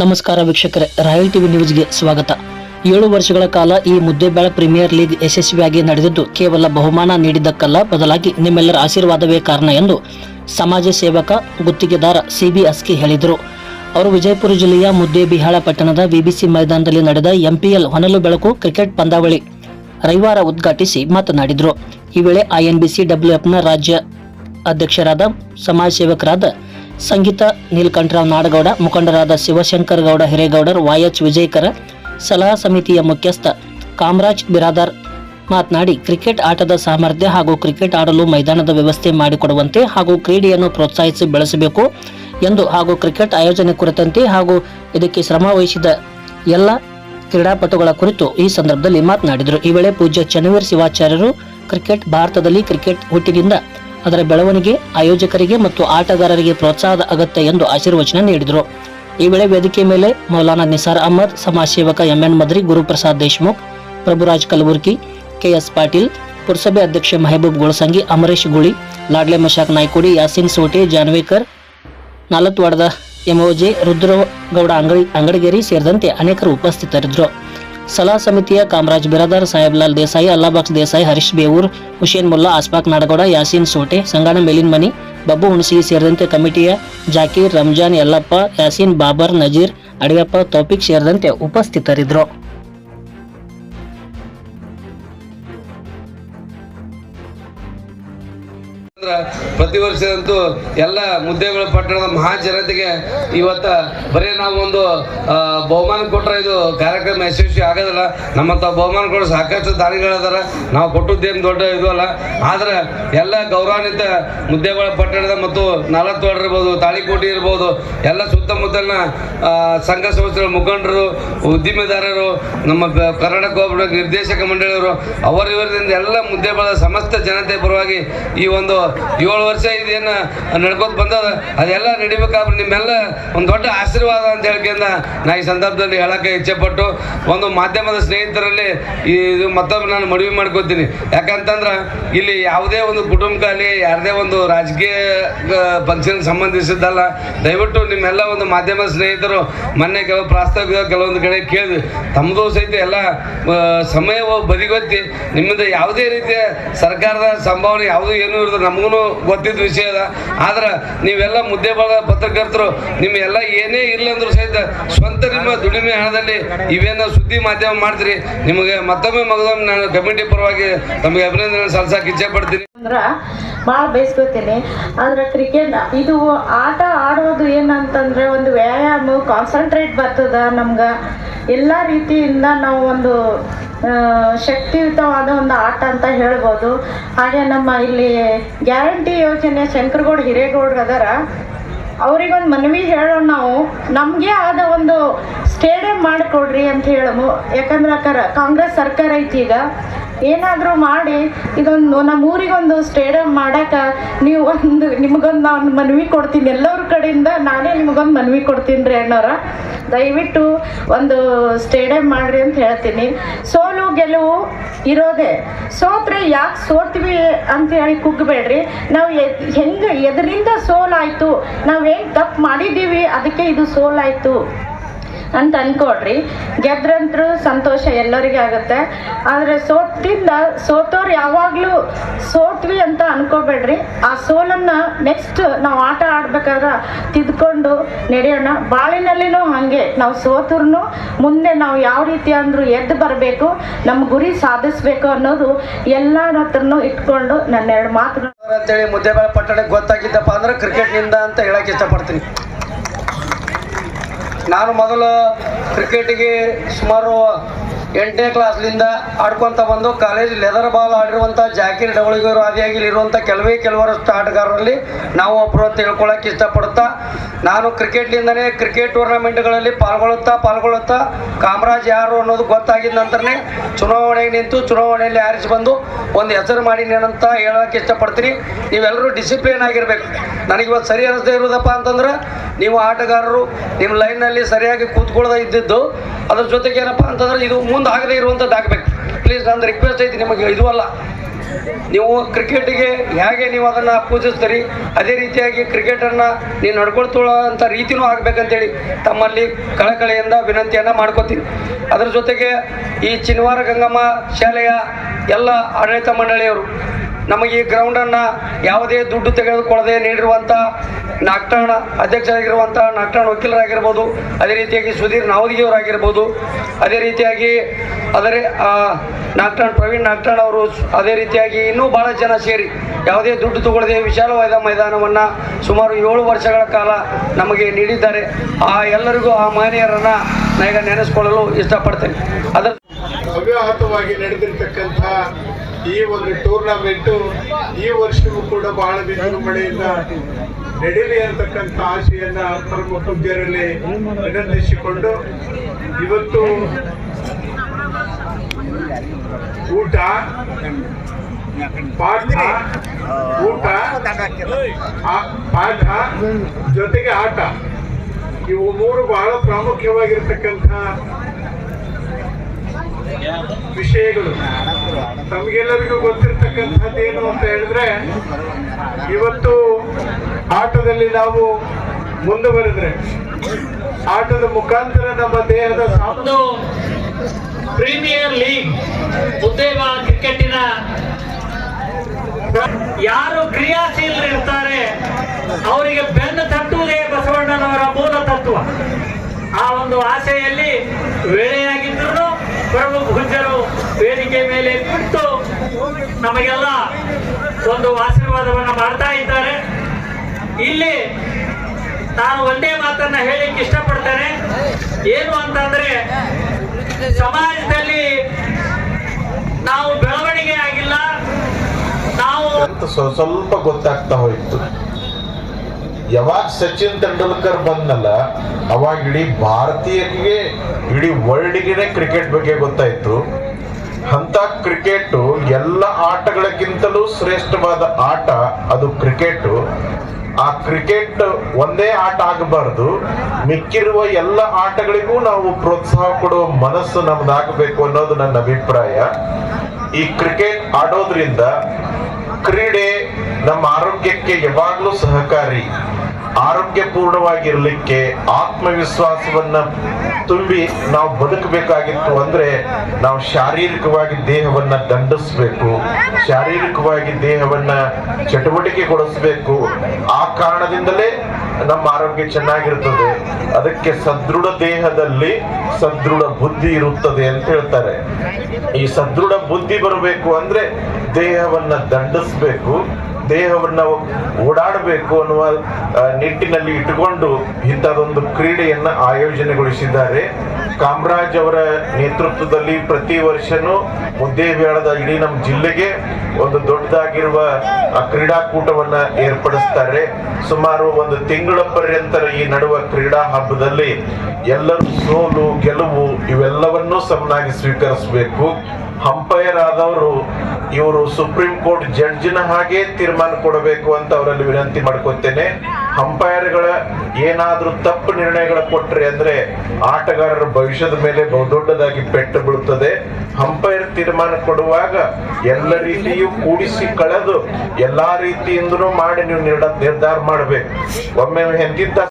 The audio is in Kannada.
ನಮಸ್ಕಾರ ವೀಕ್ಷಕರೇ, ರಾಯಲ್ ಟಿವಿ ನ್ಯೂಸ್ಗೆ ಸ್ವಾಗತ. ಏಳು ವರ್ಷಗಳ ಕಾಲ ಈ ಮುದ್ದೆಬೇಳ ಪ್ರೀಮಿಯರ್ ಲೀಗ್ ಯಶಸ್ವಿಯಾಗಿ ನಡೆದಿದ್ದು, ಕೇವಲ ಬಹುಮಾನ ನೀಡಿದ್ದಕ್ಕಲ್ಲ, ಬದಲಾಗಿ ನಿಮ್ಮೆಲ್ಲರ ಆಶೀರ್ವಾದವೇ ಕಾರಣ ಎಂದು ಸಮಾಜ ಸೇವಕ, ಗುತ್ತಿಗೆದಾರ ಸಿಬಿ ಅಸ್ಕಿ ಹೇಳಿದರು. ಅವರು ವಿಜಯಪುರ ಜಿಲ್ಲೆಯ ಮುದ್ದೇಬಿಹಾಳ ಪಟ್ಟಣದ ವಿಬಿಸಿ ಮೈದಾನದಲ್ಲಿ ನಡೆದ ಎಂಪಿಎಲ್ ಹೊನಲು ಬೆಳಕು ಕ್ರಿಕೆಟ್ ಪಂದ್ಯಾವಳಿ ರವಿವಾರ ಉದ್ಘಾಟಿಸಿ ಮಾತನಾಡಿದರು. ಈ ವೇಳೆ ಐಎನ್ಬಿಸಿ ಡಬ್ಲ್ಯೂಎಫ್ನ ರಾಜ್ಯ ಅಧ್ಯಕ್ಷರಾದ, ಸಮಾಜ ಸೇವಕರಾದ ಸಂಗೀತ ನೀಲಕಂಠರಾವ್ ನಾಡಗೌಡ, ಮುಖಂಡರಾದ ಶಿವಶಂಕರ್ ಗೌಡ ಹಿರೇಗೌಡರ್ ವಾಯಚ್ ವಿಜಯಕರ, ಸಲಹಾ ಸಮಿತಿಯ ಮುಖ್ಯಸ್ಥ ಕಾಮರಾಜ್ ಬಿರಾದಾರ್ ಮಾತನಾಡಿ, ಕ್ರಿಕೆಟ್ ಆಟದ ಸಾಮರ್ಥ್ಯ ಹಾಗೂ ಕ್ರಿಕೆಟ್ ಆಡಲು ಮೈದಾನದ ವ್ಯವಸ್ಥೆ ಮಾಡಿಕೊಡುವಂತೆ ಹಾಗೂ ಕ್ರೀಡೆಯನ್ನು ಪ್ರೋತ್ಸಾಹಿಸಿ ಬೆಳೆಸಬೇಕು ಎಂದು ಹಾಗೂ ಕ್ರಿಕೆಟ್ ಆಯೋಜನೆ ಕುರಿತಂತೆ ಹಾಗೂ ಇದಕ್ಕೆ ಶ್ರಮ ವಹಿಸಿದ ಎಲ್ಲ ಕ್ರೀಡಾಪಟುಗಳ ಕುರಿತು ಈ ಸಂದರ್ಭದಲ್ಲಿ ಮಾತನಾಡಿದರು. ಈ ವೇಳೆ ಪೂಜ್ಯ ಚನ್ನವೀರ್ ಶಿವಾಚಾರ್ಯರು, ಕ್ರಿಕೆಟ್ ಭಾರತದಲ್ಲಿ ಕ್ರಿಕೆಟ್ ಹುಟ್ಟಿನಿಂದ ಅದರ ಬೆಳವಣಿಗೆ, ಆಯೋಜಕರಿಗೆ ಮತ್ತು ಆಟಗಾರರಿಗೆ ಪ್ರೋತ್ಸಾಹದ ಅಗತ್ಯ ಎಂದು ಆಶೀರ್ವಚನ ನೀಡಿದರು. ಈ ವೇಳೆ ವೇದಿಕೆ ಮೇಲೆ ಮೌಲಾನಾ ನಿಸಾರ್ ಅಹಮದ್ ಸಮಾಜ ಸೇವಕ ಎಂಎನ್ ಮದ್ರಿ, ಗುರುಪ್ರಸಾದ್ ದೇಶ್ಮುಖ್, ಪ್ರಭುರಾಜ್ ಕಲಬುರ್ಗಿ, ಕೆಎಸ್ ಪಾಟೀಲ್, ಪುರಸಭೆ ಅಧ್ಯಕ್ಷ ಮೆಹಬೂಬ್ ಗುಳಸಂಗಿ, ಅಮರೇಶ್ ಗುಳಿ, ಲಾಡ್ಲೆ ಮಶಾಕ್ ನಾಯ್ಕೋಡಿ, ಯಾಸಿನ್ ಸೋಟೆ, ಜಾನ್ವೇಕರ್, ನಾಲತ್ವಾಡದ ಎಂಒಜೆ ರುದ್ರಗೌಡ ಅಂಗಡಿ, ಅಂಗಡಿಗೇರಿ ಸೇರಿದಂತೆ ಅನೇಕರು ಉಪಸ್ಥಿತರಿದ್ದರು. ಸಲಹಾ ಸಮಿತಿಯ ಕಾಮರಾಜ್ ಬಿರಾದಾರ್ ಸಾಹೇಬ್ಲಾಲ್ ದೇಸಾಯಿ ಅಲ್ಲಾಬಾಕ್ಸ್ ದೇಸಾಯಿ, ಹರೀಶ್ ಬೇವೂರ್ ಹುಷೇನ್ ಮುಲ್ಲಾ ಆಸ್ಪಾಕ್ ನಾಡಗೌಡ, ಯಾಸೀನ್ ಸೋಟೆ, ಸಂಗಾಣ ಮೇಲಿನ್ಮನಿ, ಬಬ್ಬು ಹುಣಸಿ ಸೇರಿದಂತೆ ಕಮಿಟಿಯ ಜಾಕೀರ್, ರಂಜಾನ್ ಯಲ್ಲಪ್ಪ, ಯಾಸೀನ್ ಬಾಬರ್, ನಜೀರ್, ಅಡಿಯಪ್ಪ, ತೌಫಿಕ್ ಸೇರಿದಂತೆ ಉಪಸ್ಥಿತರಿದ್ದರು. ಪ್ರತಿ ವರ್ಷದಂತೂ ಎಲ್ಲ ಮುದ್ದೆಗಳ ಪಟ್ಟಣದ ಮಹಾ ಜನತೆಗೆ ಇವತ್ತ ಬರೀ ನಾವು ಒಂದು ಬಹುಮಾನ ಕೊಟ್ಟರೆ ಇದು ಕಾರ್ಯಕ್ರಮ ಯಶಸ್ವಿ ಆಗೋದಿಲ್ಲ. ಬಹುಮಾನ ಕೊಡೋ ಸಾಕಷ್ಟು ದಾನಿಗಳದಾರ. ನಾವು ಕೊಟ್ಟದ್ದೇನು ದೊಡ್ಡ ಇದು ಅಲ್ಲ. ಆದ್ರೆ ಎಲ್ಲ ಗೌರವಾನ್ವಿತ ಮುದ್ದೆಗಳ ಪಟ್ಟಣದ ಮತ್ತು ನಾಲ್ಕು ಇರ್ಬೋದು, ತಾಳಿಕೋಟಿ ಇರ್ಬೋದು, ಎಲ್ಲ ಸುತ್ತಮುತ್ತಲಿನ ಸಂಘ ಸಂಸ್ಥೆಗಳ ಮುಖಂಡರು, ಉದ್ದಿಮೆದಾರರು, ನಮ್ಮ ಕರ್ನಾಟಕ ನಿರ್ದೇಶಕ ಮಂಡಳಿಯವರು ಅವರ ಇವರಿಂದ ಎಲ್ಲ ಮುದ್ದೆಗಳ ಸಮಸ್ತ ಜನತೆ ಪರವಾಗಿ ಈ ಒಂದು ಏಳು ವರ್ಷ ಇದೇನು ನಡ್ಕೋತ ಬಂದದ, ಅದೆಲ್ಲ ನಡಿಬೇಕಾದ್ರೆ ನಿಮ್ಮೆಲ್ಲ ಒಂದು ದೊಡ್ಡ ಆಶೀರ್ವಾದ ಅಂತ ಹೇಳ್ಕೊಂಡ ನಾ ಈ ಸಂದರ್ಭದಲ್ಲಿ ಹೇಳಕ್ಕೆ ಇಚ್ಛೆಪಟ್ಟು ಒಂದು ಮಾಧ್ಯಮದ ಸ್ನೇಹಿತರಲ್ಲಿ ಇದು ಮತ್ತೊಮ್ಮೆ ನಾನು ಮನವಿ ಮಾಡ್ಕೋತೀನಿ. ಯಾಕಂತಂದ್ರೆ ಇಲ್ಲಿ ಯಾವುದೇ ಒಂದು ಕುಟುಂಬಕ್ಕಾಗಲಿ, ಯಾರದೇ ಒಂದು ರಾಜಕೀಯ ಫಂಕ್ಷನ್ ಸಂಬಂಧಿಸಿದ್ದಲ್ಲ, ದಯವಿಟ್ಟು ನಿಮ್ಮೆಲ್ಲ ಒಂದು ಮಾಧ್ಯಮ ಸ್ನೇಹಿತರು ಮೊನ್ನೆ ಕೆಲವು ಪ್ರಾಸ್ತಾವಿಕ ಕೆಲವೊಂದು ಕಡೆ ಕೇಳಿದ್ವಿ ತಮ್ಮದು ಸಹಿತ ಎಲ್ಲ ಸಮಯ ಬದಿಗೊತ್ತಿ ನಿಮ್ಮಿಂದ ಯಾವುದೇ ರೀತಿಯ ಸರ್ಕಾರದ ಸಂಭಾವನೆ ಯಾವುದೂ ಏನೂ ಇರೋದು ನಮಗೂ ಗೊತ್ತಿದ್ದ ವಿಷಯ ಅದ. ಆದ್ರೆ ನೀವೆಲ್ಲ ಮುದ್ದೆ ಬಾಳ ಪತ್ರಕರ್ತರು. ನಿಮ್ಮ ಎಲ್ಲ ಏನೇ ಇಲ್ಲ ಅಂದ್ರು ಸಹಿತ ಸ್ವಂತ ನಿಮ್ಮ ದುಡಿಮೆ ಹಣದಲ್ಲಿ ಇವೇನ ಸುದ್ದಿ ಮಾಧ್ಯಮ ಮಾಡ್ತೀರಿ. ನಿಮಗೆ ಮತ್ತೊಮ್ಮೆ ಮಗದೊಮ್ಮೆ ನಾನು ಕಮಿಟಿ ಪರವಾಗಿ ತಮಗೆ ಅಭಿನಂದನೆ ಸಲ್ಸಕ್ಕೆ ಇಚ್ಛೆ ಪಡ್ತೀನಿ. ಭಾಳ ಬಯಸ್ಕೊತೀನಿ ಆದ್ರೆ ಕ್ರಿಕೆಟ್ ಇದು ಆಟ ಆಡೋದು ಏನಂತಂದ್ರೆ ಒಂದು ವ್ಯಾಯಾಮ ಕಾನ್ಸಂಟ್ರೇಟ್ ಬರ್ತದ ನಮ್ಗೆ. ಎಲ್ಲ ರೀತಿಯಿಂದ ನಾವು ಒಂದು ಶಕ್ತಿಯುತವಾದ ಒಂದು ಆಟ ಅಂತ ಹೇಳ್ಬೋದು. ಹಾಗೆ ನಮ್ಮ ಇಲ್ಲಿ ಗ್ಯಾರಂಟಿ ಯೋಜನೆ ಶಂಕರಗೌಡ, ಹಿರೇಗೌಡ್ರು ಅದಾರ. ಅವ್ರಿಗೊಂದು ಮನವಿ ಹೇಳೋಣ ನಾವು. ನಮಗೆ ಆದ ಒಂದು ಸ್ಟೇಡಿಯಂ ಮಾಡಿಕೊಡ್ರಿ ಅಂತ ಹೇಳಮು. ಯಾಕಂದ್ರೆ ಕಾಂಗ್ರೆಸ್ ಸರ್ಕಾರ ಐತಿ ಈಗ. ಏನಾದರೂ ಮಾಡಿ, ಇದೊಂದು ನಮ್ಮ ಊರಿಗೊಂದು ಸ್ಟೇಡಿಯಂ ಮಾಡಕ್ಕೆ ನೀವು ಒಂದು ನಿಮಗೊಂದು ನಾನು ಮನವಿ ಕೊಡ್ತೀನಿ. ಎಲ್ಲರ ಕಡೆಯಿಂದ ನಾನೇ ನಿಮಗೊಂದು ಮನವಿ ಕೊಡ್ತೀನಿ ರೀ ಅಣ್ಣವ್ರ. ದಯವಿಟ್ಟು ಒಂದು ಸ್ಟೇಡಿಯಂ ಮಾಡ್ರಿ ಅಂತ ಹೇಳ್ತೀನಿ. ಸೋಲು ಗೆಲುವು ಇರೋದೇ. ಸೋತ್ರೆ ಯಾಕೆ ಸೋತ್ವಿ ಅಂತ ಹೇಳಿ ಕುಗ್ಬೇಡ್ರಿ. ನಾವು ಹೆಂಗೆ ಎದರಿಂದ ಸೋಲಾಯಿತು? ನಾವೇನು ತಪ್ಪು ಮಾಡಿದ್ದೀವಿ, ಅದಕ್ಕೆ ಇದು ಸೋಲಾಯಿತು. ಅಂತ ಅನ್ಕೊಳ್ರಿ. ಗೆದ್ರಂತರು ಸಂತೋಷ ಎಲ್ಲರಿಗೆ ಆಗುತ್ತೆ. ಆದರೆ ಸೋತಿಂದ, ಸೋತೋರು ಯಾವಾಗಲೂ ಸೋತ್ವಿ ಅಂತ ಅನ್ಕೋಬೇಡ್ರಿ. ಆ ಸೋಲನ್ನು ನೆಕ್ಸ್ಟ್ ನಾವು ಆಟ ಆಡ್ಬೇಕಾದ್ರೆ ತಿದ್ಕೊಂಡು ನಡೆಯೋಣ. ಬಾಳಿನಲ್ಲಿನೂ ಹಾಗೆ. ನಾವು ಸೋತರು ಮುಂದೆ ನಾವು ಯಾವ ರೀತಿ ಅಂದರೂ ಎದ್ದು ಬರಬೇಕು ನಮ್ಮ ಗುರಿ ಸಾಧಿಸ್ಬೇಕು ಅನ್ನೋದು ಎಲ್ಲರ ಹತ್ರನೂ ಇಟ್ಕೊಂಡು ನನ್ನ ಎರಡು ಮಾತು ಅಂತೇಳಿ ಮುದ್ದೇಬೇಳೆ ಪಟ್ಟಣಕ್ಕೆ ಗೊತ್ತಾಗಿದ್ದಪ್ಪ ಅಂದ್ರೆ ಕ್ರಿಕೆಟ್ನಿಂದ ಅಂತ ಹೇಳಕ್ಕೆ ಇಷ್ಟಪಡ್ತೀನಿ. ನಾನು ಮೊದಲು ಕ್ರಿಕೆಟಿಗೆ ಸುಮಾರು ಎಂಟನೇ ಕ್ಲಾಸ್ಲಿಂದ ಆಡ್ಕೊತ ಬಂದು ಕಾಲೇಜ್ ಲೆದರ್ ಬಾಲ್ ಆಡಿರುವಂಥ ಜಾಕಿರ್ ಡವಳಿಗರು ಆದಿಯಾಗಿ ಇರುವಂಥ ಕೆಲವೇ ಕೆಲವರಷ್ಟು ಆಟಗಾರರಲ್ಲಿ ನಾವು ಒಬ್ಬರು ಅಂತ ಇಷ್ಟಪಡುತ್ತಾ, ನಾನು ಕ್ರಿಕೆಟ್ಲಿಂದನೇ ಕ್ರಿಕೆಟ್ ಟೂರ್ನಮೆಂಟ್ಗಳಲ್ಲಿ ಪಾಲ್ಗೊಳ್ಳುತ್ತಾ ಪಾಲ್ಗೊಳ್ಳುತ್ತಾ, ಕಾಮರಾಜ್ ಯಾರು ಅನ್ನೋದು ಗೊತ್ತಾಗಿದ್ದ ನಂತರನೇ ಚುನಾವಣೆಗೆ ನಿಂತು ಚುನಾವಣೆಯಲ್ಲಿ ಆರಿಸಿ ಬಂದು ಒಂದು ಹೆಸರು ಮಾಡಿನೇನಂತ ಹೇಳೋಕೆ ಇಷ್ಟಪಡ್ತೀನಿ. ನೀವೆಲ್ಲರೂ ಡಿಸಿಪ್ಲಿನ್ ಆಗಿರ್ಬೇಕು. ನನಗೆ ಇವತ್ತು ಸರಿ ಅನಿಸದೇ ಇರೋದಪ್ಪ ಅಂತಂದ್ರೆ, ನೀವು ಆಟಗಾರರು, ನಿಮ್ಮ ಲೈನ್ನಲ್ಲಿ ಸರಿಯಾಗಿ ಕೂತ್ಕೊಳ್ಳದೆ ಇದ್ದಿದ್ದು, ಅದ್ರ ಜೊತೆಗೆ ಏನಪ್ಪ ಅಂತಂದ್ರೆ ಇದು ಮುಂದೆ ಆಗದೇ ಇರುವಂಥದ್ದು ಆಗಬೇಕು. ಪ್ಲೀಸ್ ನಂದು ರಿಕ್ವೆಸ್ಟ್ ಐತಿ, ನಿಮಗೆ ಇದು ಅಲ್ಲ. ನೀವು ಕ್ರಿಕೆಟಿಗೆ ಹೇಗೆ ನೀವು ಅದನ್ನು ಪೂಜಿಸ್ತೀರಿ, ಅದೇ ರೀತಿಯಾಗಿ ಕ್ರಿಕೆಟನ್ನು ನೀವು ನಡ್ಕೊಳ್ತೋಳೋ ಅಂಥ ರೀತಿನೂ ಆಗಬೇಕಂತೇಳಿ ತಮ್ಮಲ್ಲಿ ಕಳಕಳಿಯಿಂದ ವಿನಂತಿಯನ್ನು ಮಾಡ್ಕೋತೀನಿ. ಅದರ ಜೊತೆಗೆ ಈ ಚಿನ್ವಾರ ಗಂಗಮ್ಮ ಶಾಲೆಯ ಎಲ್ಲ ಆಡಳಿತ ಮಂಡಳಿಯವರು ನಮಗೆ ಈ ಗ್ರೌಂಡನ್ನು ಯಾವುದೇ ದುಡ್ಡು ತೆಗೆದುಕೊಳ್ಳದೆ ನೀಡಿರುವಂಥ ನಾಗ್ಟಾಣ ಅಧ್ಯಕ್ಷರಾಗಿರುವಂಥ ನಾಗ್ಟಾಣ ವಕೀಲರಾಗಿರ್ಬೋದು, ಅದೇ ರೀತಿಯಾಗಿ ಸುಧೀರ್ ನಾವದಿಯವರಾಗಿರ್ಬೋದು ಅದೇ ರೀತಿಯಾಗಿ ಅದರೇ ನಾಕ್ಟಾಣ್ ಪ್ರವೀಣ್ ನಾಗ್ಟಾಣ್ ಅವರು ಅದೇ ರೀತಿಯಾಗಿ ಇನ್ನೂ ಭಾಳ ಜನ ಸೇರಿ ಯಾವುದೇ ದುಡ್ಡು ತಗೊಳ್ಳದೆ ವಿಶಾಲವಾದ ಮೈದಾನವನ್ನು ಸುಮಾರು ಏಳು ವರ್ಷಗಳ ಕಾಲ ನಮಗೆ ನೀಡಿದ್ದಾರೆ. ಆ ಎಲ್ಲರಿಗೂ ಆ ಮಹನೀಯರನ್ನು ನಾ ಈಗ ನೆನೆಸ್ಕೊಳ್ಳಲು ಇಷ್ಟಪಡ್ತೇನೆ. ಅದರ ಅವ್ಯಾಹತವಾಗಿ ನಡೆದಿರ್ತಕ್ಕಂಥ ಈ ಒಂದು ಟೂರ್ನಮೆಂಟ್ ಈ ವರ್ಷವೂ ಕೂಡ ಬಹಳ ವಿಜೃಂಭಣೆಯಿಂದ ನಡೀಲಿ ಅಂತಕ್ಕಂಥ ಆಶೆಯನ್ನ ಪ್ರಮುಖ ಪೂಜ್ಯರಲ್ಲಿ ವಿನಂತಿಸಿಕೊಂಡು ಇವತ್ತು ಊಟ, ಪಾಠ ಊಟ ಪಾಠ ಜೊತೆಗೆ ಆಟ. ಇವು ಮೂರು ಬಹಳ ಪ್ರಾಮುಖ್ಯವಾಗಿರ್ತಕ್ಕಂಥ ವಿಷಯಗಳು. ತಮಗೆಲ್ಲರಿಗೂ ಗೊತ್ತಿರ್ತಕ್ಕಂಥದ್ದು ಏನು ಅಂತ ಹೇಳಿದ್ರೆ, ಇವತ್ತು ಆಟದಲ್ಲಿ ನಾವು ಮುಂದುವರೆದ್ರೆ ಆಟದ ಮುಖಾಂತರ ನಮ್ಮ ದೇಹದ ಒಂದು ಪ್ರೀಮಿಯರ್ ಲೀಗ್ ಉದ್ಯೋಗ ಕ್ರಿಕೆಟಿನ ಯಾರು ಕ್ರಿಯಾಶೀಲರಿರ್ತಾರೆ ಅವರಿಗೆ ಬೆನ್ನು ತಟ್ಟುವುದೇ ಬಸವಣ್ಣನವರ ಮೂಲ ತತ್ವ. ಆ ಒಂದು ಆಸೆಯಲ್ಲಿ ವೇಳೆಯಾಗಿದ್ದರೂ ಪ್ರಭು ಭುಜರು ವೇದಿಕೆ ಮೇಲೆ ಕುಳಿತು ನಮಗೆಲ್ಲ ಒಂದು ಆಶೀರ್ವಾದವನ್ನು ಮಾಡ್ತಾ ಇದ್ದಾರೆ. ಇಲ್ಲಿ ನಾನು ಒಂದೇ ಮಾತನ್ನ ಹೇಳಿಕ್ಕೆ ಇಷ್ಟಪಡ್ತೇನೆ. ಏನು ಅಂತಂದ್ರೆ, ಸಮಾಜದಲ್ಲಿ ನಾವು ಬೆಳವಣಿಗೆ ಆಗಿಲ್ಲ. ನಾವು ಸ್ವಲ್ಪ ಗೊತ್ತಾಗ್ತಾ ಹೋಯ್ತು. ಯಾವಾಗ ಸಚಿನ್ ತೆಂಡೂಲ್ಕರ್ ಬಂದಲ್ಲ ಅವಾಗ ಇಡೀ ಭಾರತೀಯರಿಗೆ, ಇಡೀ ವರ್ಲ್ಡ್ಗೆ ಕ್ರಿಕೆಟ್ ಬಗ್ಗೆ ಗೊತ್ತಾಯ್ತು. ಅಂತ ಕ್ರಿಕೆಟ್ ಎಲ್ಲ ಆಟಗಳಕ್ಕಿಂತಲೂ ಶ್ರೇಷ್ಠವಾದ ಆಟ ಅದು ಕ್ರಿಕೆಟ್ ಆ ಕ್ರಿಕೆಟ್ ಒಂದೇ ಆಟ ಆಗಬಾರ್ದು. ಮಿಕ್ಕಿರುವ ಎಲ್ಲ ಆಟಗಳಿಗೂ ನಾವು ಪ್ರೋತ್ಸಾಹ ಕೊಡುವ ಮನಸ್ಸು ನಮ್ದಾಗಬೇಕು ಅನ್ನೋದು ನನ್ನ ಅಭಿಪ್ರಾಯ. ಈ ಕ್ರಿಕೆಟ್ ಆಡೋದ್ರಿಂದ ಕ್ರೀಡೆ ನಮ್ಮ ಆರೋಗ್ಯಕ್ಕೆ ಯಾವಾಗಲೂ ಸಹಕಾರಿ. ಆರೋಗ್ಯಪೂರ್ಣವಾಗಿರ್ಲಿಕ್ಕೆ ಆತ್ಮವಿಶ್ವಾಸವನ್ನ ತುಂಬಿ ನಾವು ಬದುಕಬೇಕಾಗಿತ್ತು ಅಂದ್ರೆ ನಾವು ಶಾರೀರಿಕವಾಗಿ ದೇಹವನ್ನ ದಂಡಿಸ್ಬೇಕು, ಶಾರೀರಿಕವಾಗಿ ದೇಹವನ್ನ ಚಟುವಟಿಕೆಗೊಳಿಸ್ಬೇಕು ಆ ಕಾರಣದಿಂದಲೇ ನಮ್ಮ ಆರೋಗ್ಯ ಚೆನ್ನಾಗಿರ್ತದೆ. ಅದಕ್ಕೆ ಸದೃಢ ದೇಹದಲ್ಲಿ ಸದೃಢ ಬುದ್ಧಿ ಇರುತ್ತದೆ ಅಂತ ಹೇಳ್ತಾರೆ. ಈ ಸದೃಢ ಬುದ್ಧಿ ಬರಬೇಕು ಅಂದ್ರೆ ದೇಹವನ್ನ ದಂಡಿಸ್ಬೇಕು, ದೇಹವನ್ನ ಓಡಾಡಬೇಕು ಅನ್ನುವ ನಿಟ್ಟಿನಲ್ಲಿ ಇಟ್ಟುಕೊಂಡು ಇಂಥದೊಂದು ಕ್ರೀಡೆಯನ್ನ ಆಯೋಜನೆಗೊಳಿಸಿದ್ದಾರೆ. ಕಾಮರಾಜ್ ಅವರ ನೇತೃತ್ವದಲ್ಲಿ ಪ್ರತಿ ವರ್ಷನೂ ಮುದ್ದೇಬೇಳದ ಇಡೀ ನಮ್ಮ ಜಿಲ್ಲೆಗೆ ಒಂದು ದೊಡ್ಡದಾಗಿರುವ ಆ, ಕ್ರೀಡಾಕೂಟವನ್ನ ಏರ್ಪಡಿಸ್ತಾರೆ. ಸುಮಾರು ಒಂದು ತಿಂಗಳ ಪರ್ಯಂತ ಈ ನಡುವ ಕ್ರೀಡಾ ಹಬ್ಬದಲ್ಲಿ ಎಲ್ಲರೂ ಸೋಲು ಗೆಲುವು ಇವೆಲ್ಲವನ್ನೂ ಸಮನಾಗಿ ಸ್ವೀಕರಿಸಬೇಕು. ಅಂಪೈರ್ ಆದವರು ಇವರು ಸುಪ್ರೀಂ ಕೋರ್ಟ್ ಜಡ್ಜಿನ ಹಾಗೆ ತೀರ್ಮಾನ ಕೊಡಬೇಕು ಅಂತ ಅವರಲ್ಲಿ ವಿನಂತಿ ಮಾಡ್ಕೊತೇನೆ. ಅಂಪೈರ್ಗಳ ಏನಾದ್ರೂ ತಪ್ಪು ನಿರ್ಣಯಗಳ ಕೊಟ್ರೆ ಅಂದ್ರೆ ಆಟಗಾರರ ಭವಿಷ್ಯದ ಮೇಲೆ ಬಹುದೊಡ್ಡದಾಗಿ ಪೆಟ್ಟು ಬೀಳುತ್ತದೆ. ಅಂಪೈರ್ ತೀರ್ಮಾನ ಕೊಡುವಾಗ ಎಲ್ಲ ರೀತಿಯೂ ಕೂಡಿಸಿ ಕಳೆದು ಎಲ್ಲಾ ರೀತಿಯಿಂದನೂ ಮಾಡಿ ನೀವು ನಿರ್ಧಾರ ಮಾಡಬೇಕು. ಒಮ್ಮೆ ಎಂತಿದ್ದ